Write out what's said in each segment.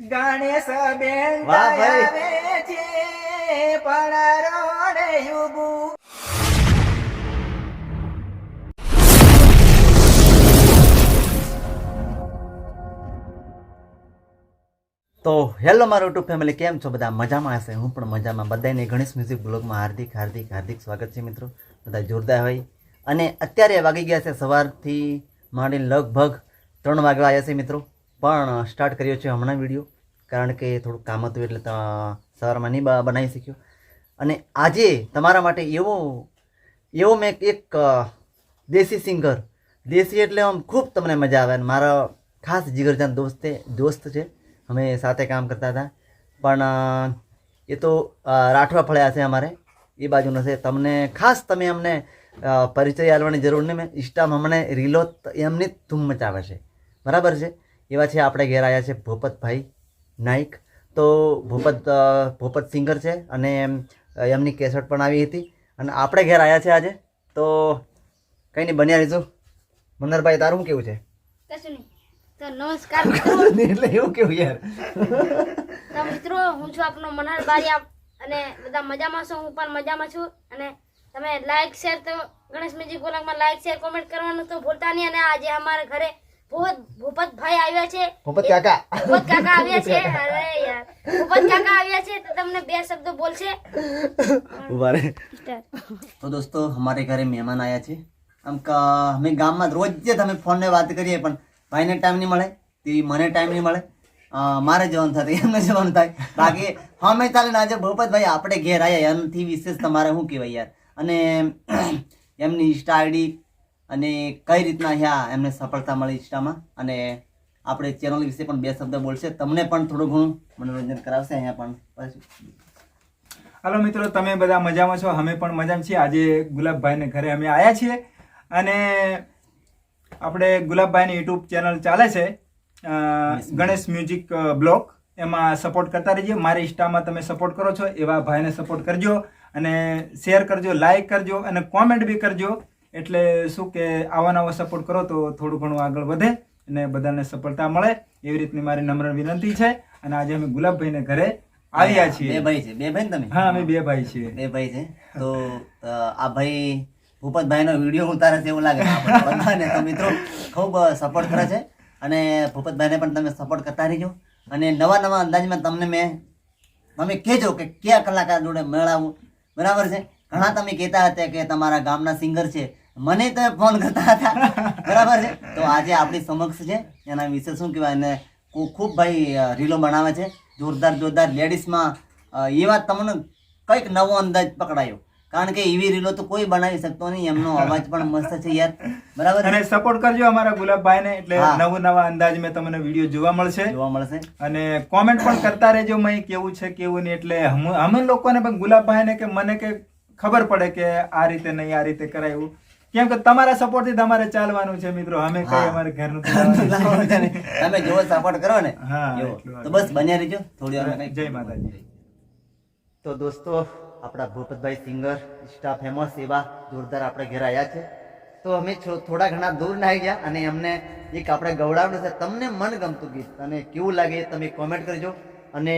ગણેશ બેન. આવે છે પણ રોડે તો હેલો મારો યુટ્યુબ ફેમિલી કેમ છો બધા? મજામાં હશે? હું પણ મજામાં. બધાને ગણેશ મ્યુઝિક બ્લોગમાં હાર્દિક હાર્દિક હાર્દિક સ્વાગત છે મિત્રો. બધા જોરદાર હોય. અને અત્યારે વાગી ગયા છે સવારથી માંડીને લગભગ ત્રણ વાગવા આવ્યા છે મિત્રો. પણ સ્ટાર્ટ કર્યો છે હમણાં વીડિયો કારણ કે થોડુંક કામ હતું એટલે સવારમાં નહીં બનાવી શક્યો. અને આજે તમારા માટે એવો એવો મેં એક દેશી સિંગર દેશી એટલે આમ ખૂબ તમને મજા આવે અને મારા ખાસ જીગરજાન દોસ્તે, દોસ્ત છે. અમે સાથે કામ કરતા હતા. પણ એ તો રાઠવા ફળ્યા છે અમારે. એ બાજુનો છે. તમને ખાસ તમે અમને પરિચય આલવાની જરૂર નહીં. મેં ઇન્સ્ટામાં અમને રીલો એમની ધૂમ મચાવે છે. બરાબર છે? એવા છે આપણે ઘેર આવ્યા છે ભૂપતભાઈ નાઈક. તો ભૂપત ભૂપત સિંગર છે અને એમની કેસેટ પણ આવી હતી. અને આપણે ઘેર આવ્યા છે આજે. તો કંઈ નહીં બન્યા રહીશું. મનરભાઈ તારું કેવું છે? કશું નહીં. તો નમસ્કાર એટલે એવું કેવું યાર. તો મિત્રો હું છું આપનો મનહર બારિયા અને બધા મજામાં છો? હું પણ મજામાં છું. અને તમે લાઈક શેર તો ગણેશ મ્યુઝિક બ્લોગમાં લાઈક શેર કોમેન્ટ કરવાનું તો ભૂલતા નહીં. અને આજે અમારા ઘરે ભૂપતભાઈ આવ્યા છે. ભૂપત કાકા. ભૂપત કાકા આવ્યા છે. અરે યાર. ભૂપત કાકા આવ્યા છે તો તમને બે શબ્દ બોલશે. ઉભારે તો દોસ્તો અમારે ઘરે મહેમાન આવ્યા છે. આમ ક- અમે ગામમાં રોજ જે તમે ફોનને વાત કરીએ પણ ભાઈને ટાઈમ નહીં મળે તે મને ટાઈમ નહીં મળે. મારે જવાનું થાય એમને જવાનું થાય. બાકી અમે ચાલે ને આજે ભૂપતભાઈ આપણે ઘેર આવ્યા એમથી વિશેષ તમારે શું કહેવાય યાર? અને એમની ઇન્સ્ટા આઈડી અને કઈ રીતના અહીંયા એમને સફળતા મળી ઇન્સ્ટામાં અને આપણે ચેનલ વિશે પણ બે શબ્દ બોલશે. તમને પણ થોડું ઘણું મનોરંજન કરાવશે અહીંયા પણ. હલો મિત્રો તમે બધા મજામાં છો? અમે પણ મજામાં છીએ. આજે ગુલાબભાઈને ઘરે અમે આવ્યા છીએ. અને આપણે ગુલાબભાઈની યુટ્યુબ ચેનલ ચાલે છે ગણેશ મ્યુઝિક. બ્લોગ. એમાં સપોર્ટ કરતા રહીએ મારી ઇન્સ્ટામાં તમે સપોર્ટ કરો છો એવા ભાઈને સપોર્ટ કરજો. અને શેર કરજો લાઈક કરજો અને કોમેન્ટ બી કરજો. એટલે શું કે આવા નવા સપોર્ટ કરો તો થોડું ઘણું આગળ વધે અને બધાને સફળતા મળે. એવી રીતની મારી નમ્ર વિનંતી છે અને આજે અમે ગુલાબભાઈને ઘરે આવ્યા બે છીએ. ભાઈ છે. બે ભાઈ તમે? હા અમે બે ભાઈ છીએ. બે ભાઈ છે. તો આ ભાઈ ભૂપતભાઈ નો વીડિયો ઉતારે છે એવું લાગે બધાને તો મિત્રો ખૂબ સપોર્ટ કરે છે. અને ભૂપતભાઈને પણ તમે સપોર્ટ કરતા રહીજો. અને નવા નવા અંદાજમાં તમને મેં તમે કહેજો કે કયા કલાકાર જોડે મેળાવું. બરાબર છે? ઘણા તમે કહેતા હતા કે તમારા ગામના સિંગર છે. મને તમે ફોન કરતા હતા. બરાબર છે? તો આજે આપણી સમક્ષ છે એના વિશે શું કહેવાય? અને ખૂબ ભાઈ રીલો બનાવે છે. જોરદાર જોરદાર લેડીઝમાં એવા તમને કંઈક નવો અંદાજ પકડાયો. કારણ કે એવી રીલો તો કોઈ બનાવી શકતો નહીં. એમનો અવાજ પણ મસ્ત છે યાર. બરાબર અને સપોર્ટ કરજો અમારા ગુલાબભાઈને એટલે નવો નવા અંદાજ મેં તમને વીડિયો જોવા મળશે. જોવા મળશે. અને કોમેન્ટ પણ કરતા રહેજો મેં કેવું છે કેવું નહીં. એટલે અમે લોકોને પણ ગુલાબભાઈને કે મને કે ખબર પડે કે આ રીતે નહીં આ રીતે કરાય. કેમ કે તમારા સપોર્ટથી તમારે ચાલવાનું છે મિત્રો. અમે કઈ અમારે ઘરનું તમે જેવો સપોર્ટ કરો ને. તો બસ બન્યા રહેજો. થોડી વાર જય માતાજી. તો દોસ્તો આપણા ભૂપતભાઈ સિંગર ઇન્સ્ટા ફેમસ એવા જોરદાર આપણે ઘેર આવ્યા છે. તો અમે થોડા ઘણા દૂર ના આવી ગયા અને એમને એક આપણે ગવડાવવાનું છે. તમને મન ગમતું ગીત અને કેવું લાગે તમે કોમેન્ટ કરજો. અને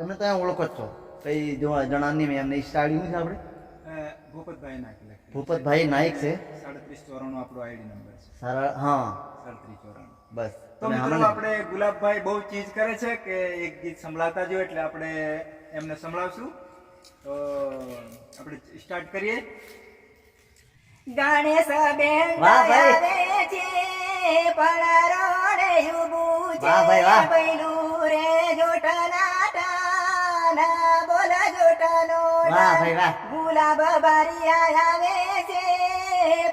એમને તમે ઓળખો જ છો. કઈ જો જણાવની મેં એમને ઇન્સ્ટા આઈડી છે આપણે? ભૂપતભાઈ નાખી ભૂપતભાઈ નાયક છે? સાડત્રીસ ચોરાણું આપણો આઈડી નંબર છે. સારા હા. સાડત્રીસ ચોરાણું. બસ. તો મિત્રો આપણે ગુલાબભાઈ બહુ ચીજ કરે છે કે એક ગીત સંભળાતા જો એટલે આપણે એમને સંભળાવશું. તો આપણે સ્ટાર્ટ કરીએ. ગણેશ બેન વાહ ભાઈ. આવે છે પણ રોડે છે વાહ ભાઈ, વાહ. બૈલું રે જોટના ટાના બોલ જોટનો વાહ ભાઈ, વાહ. ગુલાબ બારિયા આવે છે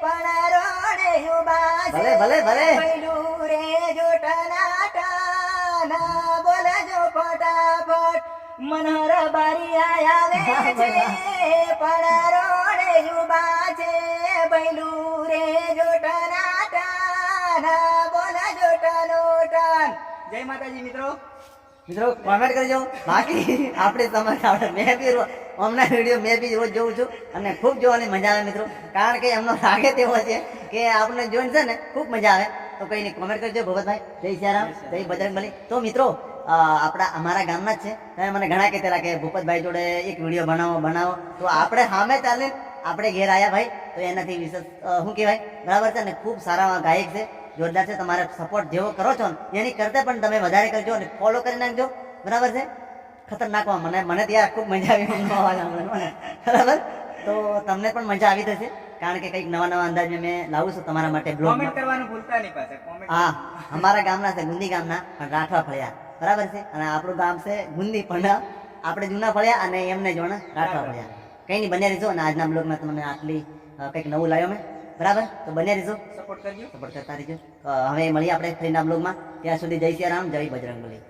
પણ રોડે છે ભલે, ભલે, ભલે. બૈલું રે જો ટનાટા બોલ જો ફટાફટ મનોહર બારિયા આવે છે પણ રોડે યુબા છે બૈલું રે જો ટનાટા બોલ જોટનો ટાન જય માતાજી મિત્રો મિત્રો કોમેન્ટ કરજો. બાકી આપણે તમારે આપણે મેં બી હમણાં વીડિયો મેં બી રોજ જોઉં છું અને ખૂબ જોવાની મજા આવે મિત્રો. કારણ કે એમનો લાગે તેવો છે કે આપણને જોઈને છે ને ખૂબ મજા આવે. તો કંઈ નહીં કોમેન્ટ કરજો. ભગતભાઈ જય સિયારામ જય બજરંગબલી. તો મિત્રો આપણા અમારા ગામના જ છે. તમે મને ઘણા કહેતા કે ભૂપતભાઈ જોડે એક વીડિયો બનાવો બનાવો. તો આપણે સામે ચાલે આપણે ઘેર આવ્યા ભાઈ. તો એનાથી વિશેષ શું કહેવાય? બરાબર છે ને? ખૂબ સારા ગાયક છે. જોરદાર છે તમારે સપોર્ટ જેવો કરો છો ને એની કરતા પણ તમે વધારે કરજો અને ફોલો કરી નાખજો. બરાબર છે? ખતરનાકમાં મને મને ત્યાં ખૂબ મજા આવી અવાજ બરાબર? તો તમને પણ મજા આવી થશે કારણ કે કંઈક નવા નવા અંદાજ મેં લાવું છું તમારા માટે બ્લોગ કોમેન્ટ કરવાનું ભૂલતા નહીં પાછા કોમેન્ટ હા અમારા ગામના છે ગુંદી ગામના પણ રાઠવા ફળિયા. બરાબર છે? અને આપણું ગામ છે ગુંદી પણ આપણે જૂના ફળિયા અને એમને જોણ રાઠવા ફળિયા. કઈ નહીં બને રહીજો અને આજના બ્લોગમાં તમને આટલી કંઈક નવું લાવ્યો મેં. બરાબર? તો બન્યા રહેજો. સપોર્ટ કરજો. સપોર્ટ કરતા રહેજો. હવે મળીએ આપણે ફરીના બ્લોગમાં. ત્યાં સુધી જય સિયારામ જય બજરંગબલી.